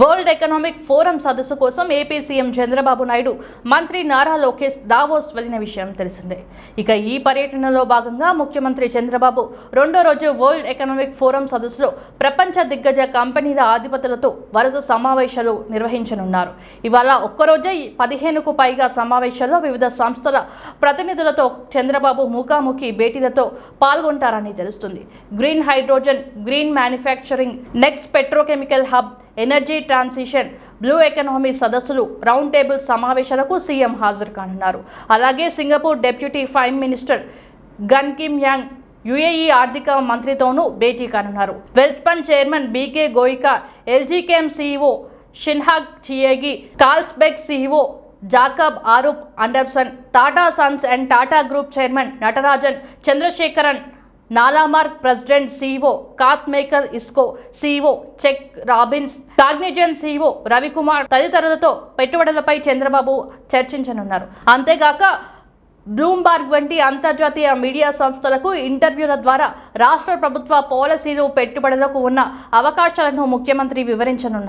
World economic forum సదస్సు కోసం AP CM Chandrababu Naidu మంత్రి నారా లోకేష్ దావోస్ వెళ్ళిన విషయం తెలిసిందే. ఇక ఈ పర్యటనలో భాగంగా ముఖ్యమంత్రి చంద్రబాబు రెండో రోజు వరల్డ్ ఎకనామిక్ ఫోరం సదస్సులో ప్రపంచ దిగ్గజ కంపెనీల ఆధిపతులతో వరుస సమావేశాలు నిర్వహించనున్నారు. ఇవాళ ఒక్కరోజే పదిహేనుకు పైగా సమావేశాల్లో వివిధ సంస్థల ప్రతినిధులతో చంద్రబాబు ముఖాముఖి భేటీలతో పాల్గొంటారని తెలుస్తుంది. Green hydrogen green manufacturing next petrochemical hub energy transition blue economy సదస్సులు రౌండ్ టేబుల్ సమావేశాలకు సీఎం హాజరు కానున్నారు. అలాగే Singapore deputy prime minister Gan Kim Yong UAE ఆర్థిక మంత్రితోనూ భేటీ కానున్నారు. వెల్స్పన్ చైర్మన్ బీకే గోయికా ఎల్జీకేఎం సీఈఓ షిన్హాగ్ చియేగి Carlsberg CEO Jacob Aarup Andersen Tata Sons and Tata group chairman Natarajan Chandrasekaran నాలామార్క్ president CEO కాత్ maker Cisco CEO Chuck Robbins Cognizant CEO Ravikumar తదితరులతో పెట్టుబడులపై చంద్రబాబు చర్చించనున్నారు. అంతేగాక Bloomberg వంటి అంతర్జాతీయ మీడియా సంస్థలకు ఇంటర్వ్యూల ద్వారా రాష్ట్ర ప్రభుత్వ పాలసీలు పెట్టుబడులకు ఉన్న అవకాశాలను ముఖ్యమంత్రి వివరించనున్నారు.